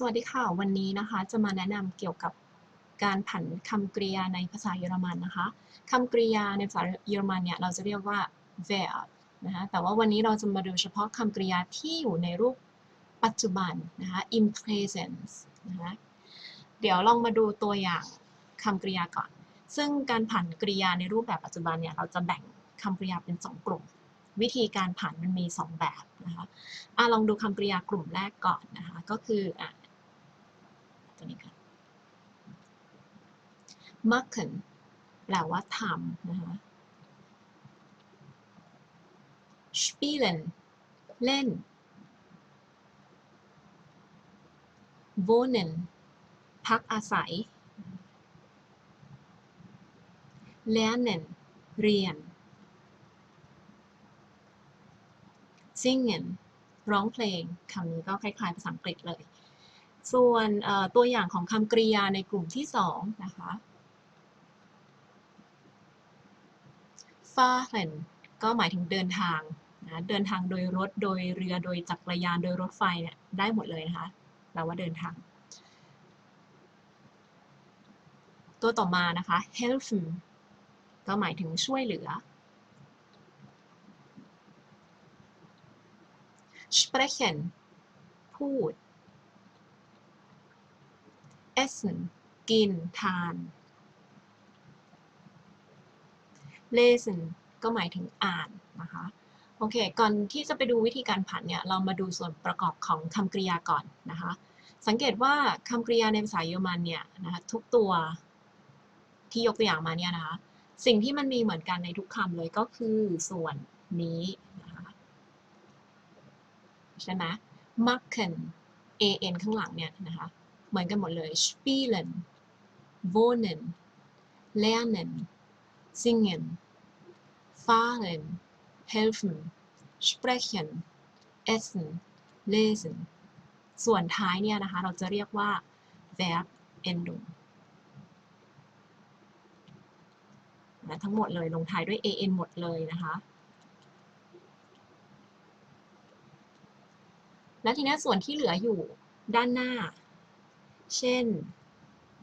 สวัสดีค่ะ วันนี้นะคะจะมาแนะนำเกี่ยวกับการผันคำกริยาในภาษาเยอรมันนะคะคำกริยาในภาษาเยอรมันเนี่ยเราจะเรียกว่า verb นะคะแต่ว่าวันนี้เราจะมาดูเฉพาะคำกริยาที่อยู่ในรูปปัจจุบันนะคะ in presence นะคะเดี๋ยวลองมาดูตัวอย่างคำกริยาก่อน ซึ่งการผันกริยาในรูปแบบปัจจุบันเนี่ยเราจะแบ่งคำกริยาเป็น 2 กลุ่ม วิธีการผันมันมี 2 แบบนะคะอะลองดูคำกริยากลุ่มแรกก่อนนะคะก็คืออะ ตัวนี้ค่ะ machen แปลว่าทำนะคะ spielen เล่น wohnen พักอาศัย lernen เรียน singen ร้องเพลงคำนี้ก็คล้ายๆภาษาอังกฤษเลย ส่วนตัวอย่างของคำกริยาในกลุ่มที่สองนะคะ fahren ก็หมายถึงเดินทางนะเดินทางโดยรถโดยเรือโดยจักรยานโดยรถไฟเนี่ยได้หมดเลยนะคะแปลว่าเดินทาง ตัวต่อมานะคะ helfen ก็หมายถึงช่วยเหลือ sprechen พูด essen กิน ทาน lesen ก็หมายถึงอ่านนะคะ โอเค ก่อนที่จะไปดูวิธีการผันเนี่ย เรามาดูส่วนประกอบของคำกริยาก่อนนะคะ สังเกตว่าคำกริยาในภาษาเยอรมันเนี่ยนะคะทุกตัวที่ยกตัวอย่างมาเนี่ยนะคะ สิ่งที่มันมีเหมือนกันในทุกคำเลยก็คือส่วนนี้นะคะใช่ไหม machen an ข้างหลังเนี่ยนะคะ เหมือนกันหมดเลย spielen wohnen lernen singen fahren helfen sprechen essen lesen ส่วนท้ายเนี่ยนะคะ เราจะเรียกว่า verb endung นะทั้งหมดเลยลงท้ายด้วย an หมดเลยนะคะ และทีนี้ส่วนที่เหลืออยู่ด้านหน้า เช่น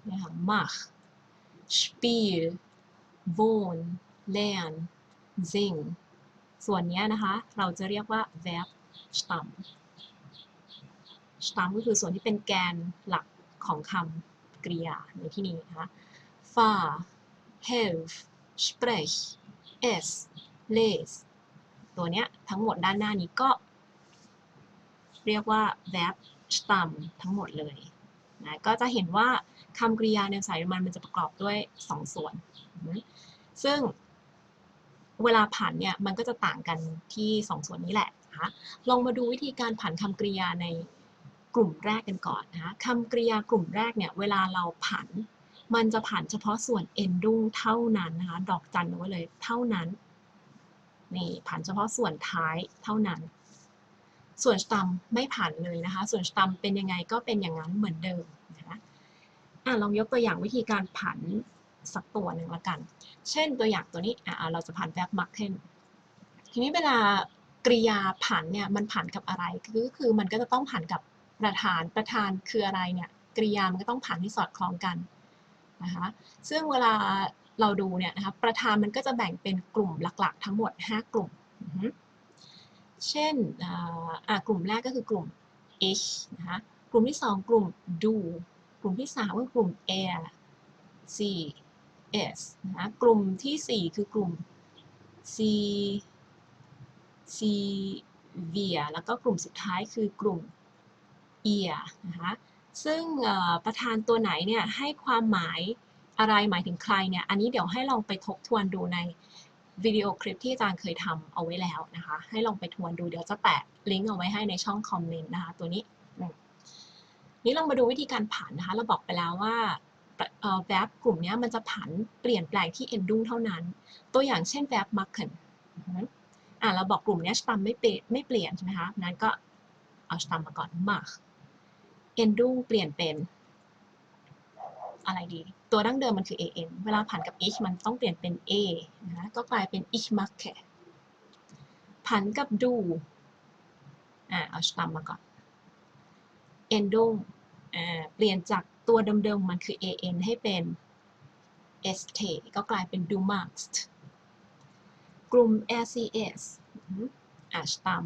นะคะ mach spiel wohn lern sing ส่วนนี้นะคะ เราจะเรียกว่า verb stamm stamm ก็คือส่วนที่เป็นแกนหลักของคำกริยาในที่นี้นะคะ fahr helf sprech es les ตัวเนี้ยทั้งหมดด้านหน้านี้ก็เรียกว่า verb stam ทั้งหมดเลย นะก็จะเห็นว่าคำกริยาในภาษาเยอรมันมันจะประกอบด้วย 2 ส่วน ซึ่งเวลาผันเนี่ยมันก็จะต่างกันที่ 2 ส่วนนี้แหละนะคะลองมาดูวิธีการผันคำกริยาในกลุ่มแรกกันก่อนนะคะคำกริยากลุ่มแรกเนี่ยเวลาเราผัน มันจะผันเฉพาะส่วน endung เท่านั้นนะคะดอกจันเอาไว้เลยเท่านั้นนี่ผันเฉพาะส่วนท้ายเท่านั้น ส่วนสตัมไม่ผันเลยนะคะ ส่วนสตัมเป็นยังไงก็เป็นอย่างนั้นเหมือนเดิมนะคะอะลองยกตัวอย่างวิธีการผันสักตัวหนึ่งละกัน เช่นตัวอย่างตัวนี้อะเราจะผันแบบมักเทนทีนี้เวลากริยาผันเนี่ยมันผันกับอะไรก็คือมันก็จะต้องผันกับประธานประธานคืออะไรเนี่ยกริยามันก็ต้องผันที่สอดคล้องกันนะคะซึ่งเวลาเราดูเนี่ยนะคะประธานมันก็จะแบ่งเป็นกลุ่มหลักๆ ทั้งหมด 5 กลุ่ม เช่นกลุ่มแรกก็คือกลุ่ม H นะคะกลุ่มที่ 2 กลุ่ม du กลุ่มที่ 3 ก็กลุ่ม er sie s นะคะกลุ่มที่ 4 คือกลุ่ม c c v i แล้วก็กลุ่มสุดท้ายคือกลุ่ม ear นะคะซึ่งประธานตัวไหนเนี่ยให้ความหมายอะไรหมายถึงใครเนี่ย อันนี้เดี๋ยวให้ลองไปทบทวนดูใน วิดีโอคลิปที่อาจารย์เคยทำเอาไว้แล้วนะคะ ให้ลองไปทวนดูเดี๋ยวจะแปะลิงก์เอาไว้ให้ในช่องคอมเมนต์นะคะ ตัวนี้ นี่ลองมาดูวิธีการผันนะคะ เราบอกไปแล้วว่าแวบกลุ่มนี้มันจะผันเปลี่ยนแปลงที่ endung เท่านั้น ตัวอย่างเช่นแวบ machen อ่าเราบอกกลุ่มนี้สตัมไม่เปลี่ยนไม่เปลี่ยนใช่ไหมคะนั้นก็เอาสตัมมาก่อน mach endung เปลี่ยนเป็น อะไรดี ตัวดั้งเดิมมันคือ an เวลาผันกับ ich มันต้องเปลี่ยนเป็น a นะก็กลายเป็น ich mache ผันกับ du อ่าเอาตัมมาก่อน endung อ่าเปลี่ยนจากตัวเดิมๆมันคือ an ให้เป็น st ก็กลายเป็น du magst กลุ่ม rcs อืมอะสตัม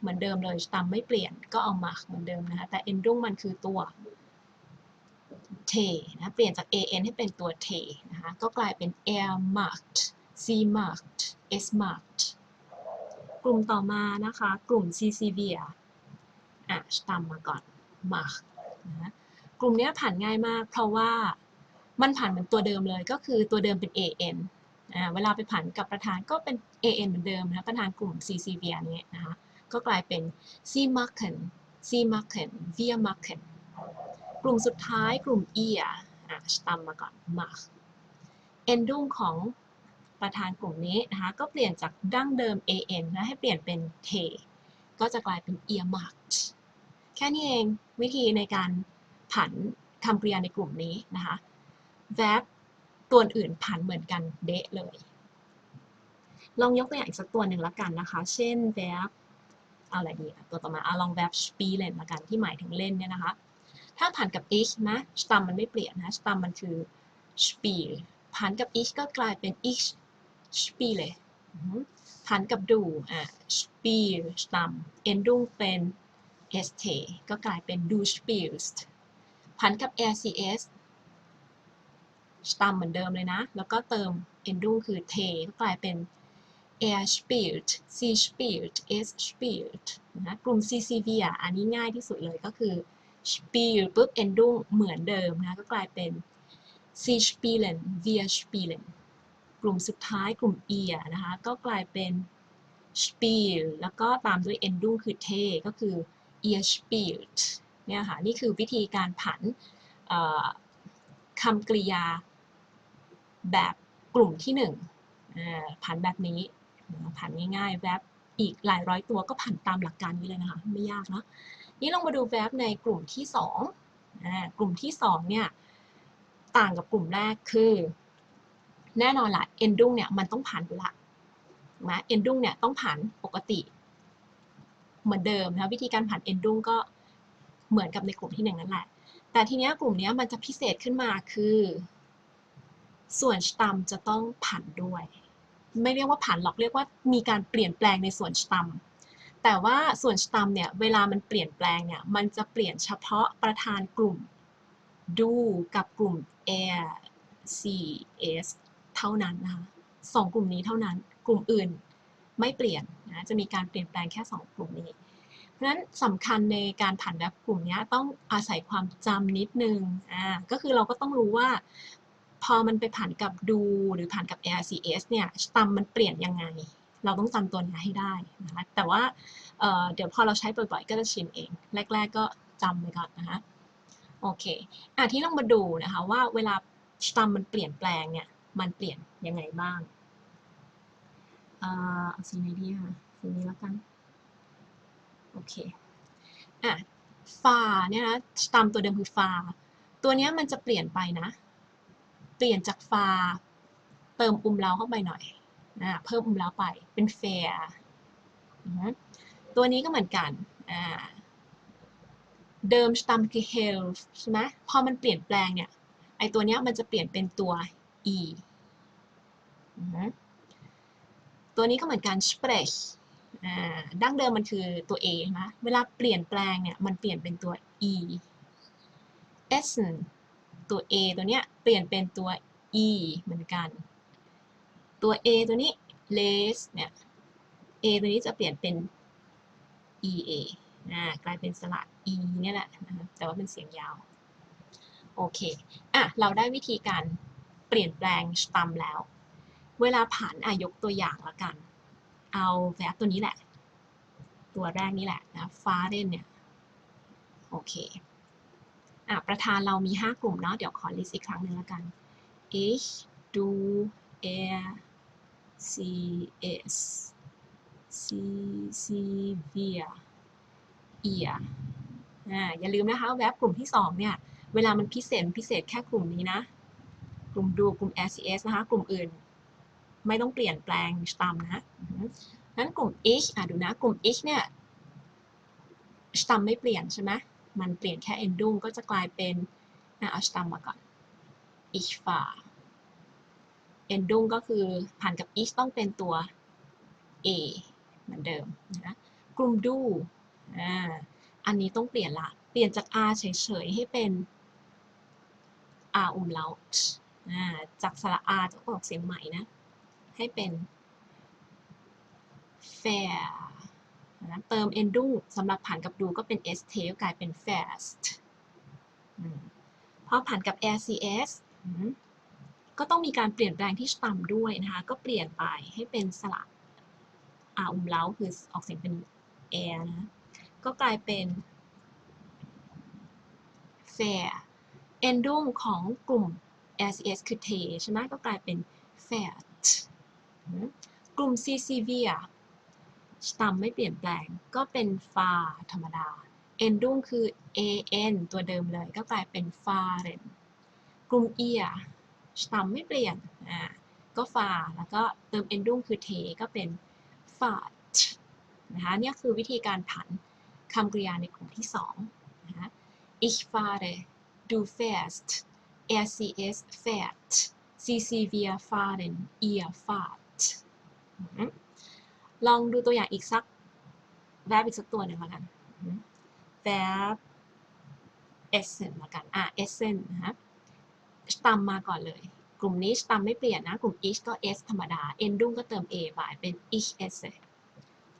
เหมือนเดิมเลยตัมไม่เปลี่ยนก็เอา mark เหมือนเดิมนะคะแต่ endung มันคือตัว t นะเปลี่ยนจาก an ให้เป็นตัว t นะคะก็กลายเป็น r marked c marked s marked กลุ่มต่อมานะคะ กลุ่ม c c v i a อะตัมมาก่อน mark นะกลุ่มนี้ผ่านง่ายมาก เพราะว่ามันผ่านเหมือนตัวเดิมเลยก็คือตัวเดิมเป็น an อ่าเวลาไปผ่านกับประธานก็เป็น an เหมือนเดิมนะประธานกลุ่ม c c v i a นี้นะคะก็กลายเป็น c marken c marken via marken กลุ่มสุดท้ายกลุ่ม e อะอะสตัมมาก่อน mark endung ของประธานกลุ่มนี้นะคะก็เปลี่ยนจากดั้งเดิม an นะให้เปลี่ยนเป็น t ก็จะกลายเป็น earmarked แค่นี้เองวิธีในการผันคำกริยาในกลุ่มนี้นะคะ verb ตัวอื่นผันเหมือนกันเดะเลย ลองยกตัวอย่างอีกสักตัวหนึ่งละกันนะคะ เช่น verb เอาอะไรดีตัวต่อมาเอาลอง verb spielen ละกันที่หมายถึงเล่นเนี่ยนะคะ ถ้าผ่านกับ ich นะ stam มันไม่เปลี่ยนนะ stam มันคือ spiel ผ่านกับ ich ก็กลายเป็น ich spiele อือหือผ่านกับ du อะ spiel stam endung เป็น st ก็กลายเป็น du spielst ผ่านกับ rcs stam เหมือนเดิมเลยนะ แล้วก็เติม endung คือ t ก็กลายเป็น er spielt sie spielt s spielt นะ กลุ่ม ccv อะ อันนี้ง่ายที่สุดเลยก็คือ spiel ปุ๊บ endung เหมือนเดิมนะก็กลายเป็น sie spielen wir spielen กลุ่มสุดท้ายกลุ่ม e อะนะคะก็กลายเป็น spiel แล้วก็ตามด้วย endung คือ t ก็คือ ihr spielt เนี่ยค่ะนี่คือวิธีการผันคำกริยาแบบกลุ่มที่หนึ่งผันแบบนี้ผันง่ายๆ แวบอีกหลายร้อยตัวก็ผันตามหลักการนี้เลยนะคะ ไม่ยากเนาะ นี่ลองมาดูแวบในกลุ่มที่สองกลุ่มที่สองเนี่ยต่างกับกลุ่มแรกคือ แน่นอนละ endung เนี่ยมันต้องผ่านอยู่ละนะ endung เนี่ยต้องผ่านปกติ เหมือนเดิมนะวิธีการผ่าน endung ก็เหมือนกับในกลุ่มที่หนึ่งนั่นแหละ แต่ทีเนี้ยกลุ่มเนี้ยมันจะพิเศษขึ้นมาคือ ส่วน stam จะต้องผ่านด้วย ไม่เรียกว่าผ่านหรอกเรียกว่ามีการเปลี่ยนแปลงในส่วน stam แต่ว่าส่วน stam เนี่ยเวลามันเปลี่ยนแปลงเนี่ยมันจะเปลี่ยนเฉพาะประธานกลุ่ม do กับกลุ่ม air c s เท่านั้นนะคะสองกลุ่มนี้เท่านั้นกลุ่มอื่นไม่เปลี่ยนนะจะมีการเปลี่ยนแปลงแค่สองกลุ่มนี้ เพราะฉะนั้นสำคัญในการผ่านแบบกลุ่มนี้ต้องอาศัยความจำนิดนึงอ่าก็คือเราก็ต้องรู้ว่า พอมันไปผ่านกับดูหรือผ่านกับ ARCS เนี่ยสตัมมันเปลี่ยนยังไง เราต้องจำตัวนี้ให้ได้นะคะแต่ว่าเเดี๋ยวพอเราใช้บ่อยๆ ก็จะชินเอง แรก ๆ ก็จำไปก่อนนะคะโอเคอะที่ลองมาดูนะคะว่าเวลาสตัมมันเปลี่ยนแปลงเนี่ยมันเปลี่ยนยังไงบ้างเอ่อเอาสีไหนดีค่ะสีนี้แล้วกันโอเคอะฟาเนี่ยนะตามตัวเดิมคือฟาตัวนี้มันจะเปลี่ยนไปนะ เปลี่ยนจากฟาเติมอุมเล้าเข้าไปหน่อย เพิ่มอุมเล้าไปเป็นเฟียตัวนี้ก็เหมือนกันเดิมสตัมคือ health ใช่ไหมพอมันเปลี่ยนแปลงเนี่ยไอตัวเนี้ยมันจะเปลี่ยนเป็นตัว e อือฮึตัวนี้ก็เหมือนกัน sprech ดั้งเดิมมันคือตัว A ใช่ไหมเวลาเปลี่ยนแปลงเนี่ยมันเปลี่ยนเป็นตัว E essen ตัว A ตัวเนี้ยเปลี่ยนเป็นตัว E เหมือนกัน ตัว A ตัวนี้ less เนี่ย A ตัวนี้จะเปลี่ยนเป็น EA อ่ากลายเป็นสระ E เนี่ยแหละนะคะแต่ว่าเป็นเสียงยาว โอเค อะ เราได้วิธีการเปลี่ยนแปลงสตัมแล้ว เวลาผ่านอายกตัวอย่างละกัน เอาแวบตัวนี้แหละ ตัวแรกนี่แหละนะฟ้าเด่นเนี่ย โอเค อะ ประธานเรามี 5 กลุ่มเนาะ เดี๋ยวขอลิสต์อีกครั้งหนึ่งล้วกัน ich du er sie es sie sie wir ihr อ่าอย่าลืมนะคะแวบกลุ่มที่ 2 เนี่ย เวลามันพิเศษพิเศษแค่กลุ่มนี้นะ กลุ่มดูกลุ่ม RCS นะคะ กลุ่มอื่น ไม่ต้องเปลี่ยนแปลงตามนะนั้นกลุ่ม H อะดูนะ กลุ่ม H เนี่ย stam ไม่เปลี่ยนใช่ไหมมันเปลี่ยนแค่ endung ก็จะกลายเป็นอะเอา Stamm มาก่อน ich fahr endung ก็คือผ่านกับ ich ต้องเป็นตัว a เหมือนเดิมนะกลุ่ม du อ่าอันนี้ต้องเปลี่ยนละ เปลี่ยนจาก r เฉยๆ ให้เป็น r umlaut อ่าจากสระ r จะออกเสียงใหม่นะ ให้เป็น fair นะเติม endung สำหรับผ่านกับ du ก็เป็น st ก็กลายเป็น fast พอผ่านกับ rcs อืม ก็ต้องมีการเปลี่ยนแปลงที่ต่ำด้วยนะคะ ก็เปลี่ยนไปให้เป็นสระ r umlaut คือออกเสียงเป็น air นะ ก็กลายเป็น fair endung ของกลุ่ม RCS คือ t ใช่ไหมก็กลายเป็น fat อืมกลุ่ม CCVia สตัมไม่เปลี่ยนแปลงก็เป็น fa ธรรมดา endung คือ an ตัวเดิมเลยก็กลายเป็น faren กลุ่ม ia ส ตัมไม่เปลี่ยนอ่าก็ fa แล้วก็เติม endung คือ t ก็เป็น fat นะคะเนี่ยคือวิธีการผันคำกริยาในกลุ่มที่2นะคะ ich fahre du fährst RCS fährt CC wir fahren ihr fahrt ลองดูตัวอย่างอีกสัก verb อีกสักตัวหนึ่งละกันอืม verb essen ละกันอะ essen นะฮะ stam มาก่อนเลย กลุ่มนี้ stam ไม่เปลี่ยนนะ กลุ่ม ich ก็ s ธรรมดา endung ก็เติม a ไปเป็น ich s e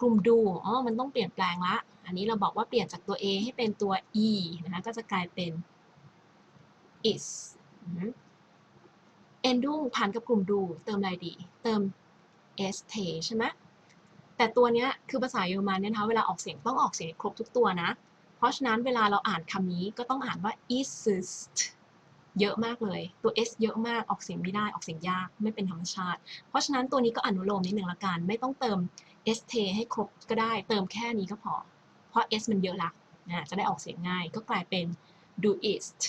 กลุ่ม do อ๋อมันต้องเปลี่ยนแปลงละ อันนี้เราบอกว่าเปลี่ยนจากตัว a ให้เป็นตัว e นะคะก็จะกลายเป็น is อือฮึ endung ผ่านกับกลุ่ม do เติมอะไรดี เติม st ใช่ไหมแต่ตัวเนี้ยคือภาษาเยอรมันเนี่ยนะคะเวลาออกเสียงต้องออกเสียงครบทุกตัวนะ เพราะฉะนั้นเวลาเราอ่านคำนี้ก็ต้องอ่านว่า ist เยอะมากเลย ตัว s เยอะมากออกเสียงไม่ได้ออกเสียงยากไม่เป็นธรรมชาติ เพราะฉะนั้นตัวนี้ก็อนุโลมนิดหนึ่งละกัน ไม่ต้องเติม st ให้ครบก็ได้ เติมแค่นี้ก็พอ เพราะ s มันเยอะละนะจะได้ออกเสียงง่ายก็กลายเป็น do ist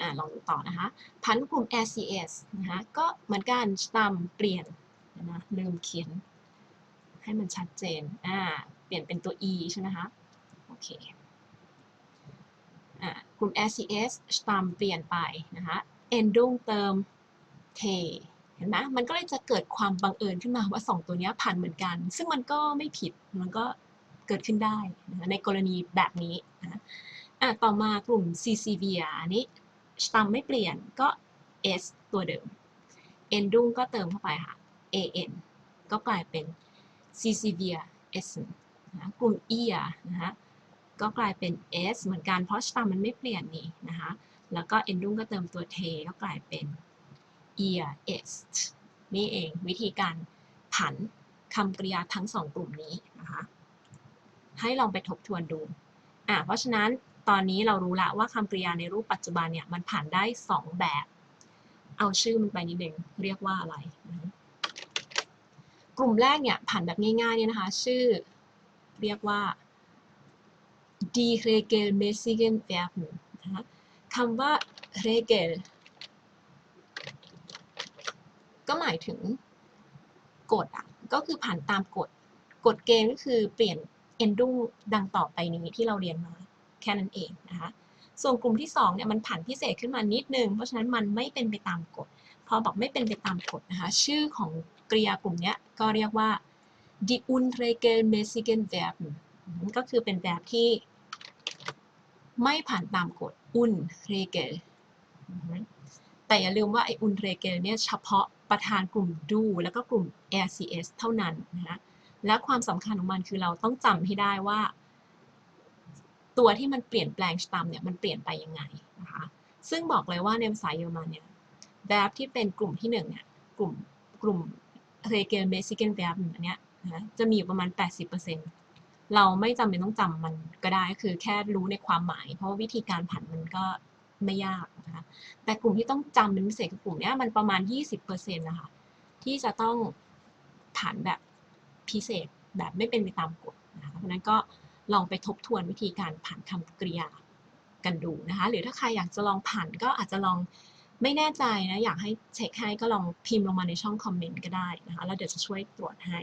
อ่าลองต่อนะคะพันกลุ่ม RCS นะคะก็เหมือนกัน stam เปลี่ยนนะลืมเขียน ให้มันชัดเจนอ่าเปลี่ยนเป็นตัว e ใช่ไหมคะโอเค กลุ่ม RCS stam เปลี่ยนไปนะคะ endung เติม t เห็นไหมมันก็เลยจะเกิดความบังเอิญขึ้นมาว่า 2 ตัวนี้ผ่านเหมือนกัน ซึ่งมันก็ไม่ผิดมันก็เกิดขึ้นได้นะะในกรณีแบบนี้นะอะต่อมากลุ่ม CCVR อันนี้ stam ไม่เปลี่ยนก็ s ตัวเดิม endung ก็เติมเข้าไปค่ะ an ก็กลายเป็น CCVR essen นะกลุ่ม ear นะคะ ก็กลายเป็น s เหมือนกันเพราะ stam มันไม่เปลี่ยนนี่นะคะแล้วก็ endung ก็เติมตัว t ก็กลายเป็น earst นี่เองวิธีการผันคำกริยาทั้งสองกลุ่มนี้นะคะให้ลองไปทบทวนดูอะเพราะฉะนั้นตอนนี้เรารู้ละว่าคำกริยาในรูปปัจจุบันเนี่ยมันผ่านได้ 2 แบบ เอาชื่อมันไปนิดนึงเรียกว่าอะไรนะกลุ่มแรกเนี่ยผ่านแบบง่ายๆเนี่ยนะคะ ชื่อเรียกว่า die regelmäßigen Verben นะคะคำว่า regel ก็หมายถึงกฎอะ ก็คือผ่านตามกฎ กฎเกณฑ์ก็คือเปลี่ยน endung ดังต่อไปนี้ที่เราเรียนมา แค่นั้นเองนะคะ ส่วนกลุ่มที่2เนี่ยมันผันพิเศษขึ้นมานิดนึง เพราะฉะนั้นมันไม่เป็นไปตามกฎ พอบอกไม่เป็นไปตามกฎนะคะ ชื่อของกริยากลุ่มนี้ก็เรียกว่า die unregelmäßigen Verben ก็คือเป็น verb ที่ไม่ผ่านตามกฎ unregel แต่อย่าลืมว่าไอ้ unregel เนี่ยเฉพาะประธานกลุ่ม do แล้วก็กลุ่ม RCS เท่านั้นนะคะและความสำคัญของมันคือเราต้องจำให้ได้ว่า ตัวที่มันเปลี่ยนแปลงสตัมเนี่ยมันเปลี่ยนไปยังไงนะคะซึ่งบอกเลยว่าในภาษาเยอรมันเนี่ย verb ที่เป็นกลุ่มที่หนึ่งเนี่ยกลุ่มกลุ่ม regel m e x i c a n verb อันเนี้ยนะจะมีอยู่ประมาณ 80%เเราไม่จำเป็นต้องจำมันก็ได้คือแค่รู้ในความหมาย เพราะว่าวิธีการผันมันก็ไม่ยากนะคะแต่กลุ่มที่ต้องจำเป็นพิเศษคือกลุ่มเนี้ยมันประมาณ 20%นะคะที่จะต้องผันแบบพิเศษแบบไม่เป็นไปตามกฎนะคะเพราะนั้นก็ลองไปทบทวนวิธีการผ่านคำกริยากันดูนะคะ หรือถ้าใครอยากจะลองผ่านก็อาจจะลองไม่แน่ใจนะ อยากให้เช็คให้ก็ลองพิมพ์ลงมาในช่องคอมเมนต์ก็ได้นะคะ แล้วเดี๋ยวจะช่วยตรวจให้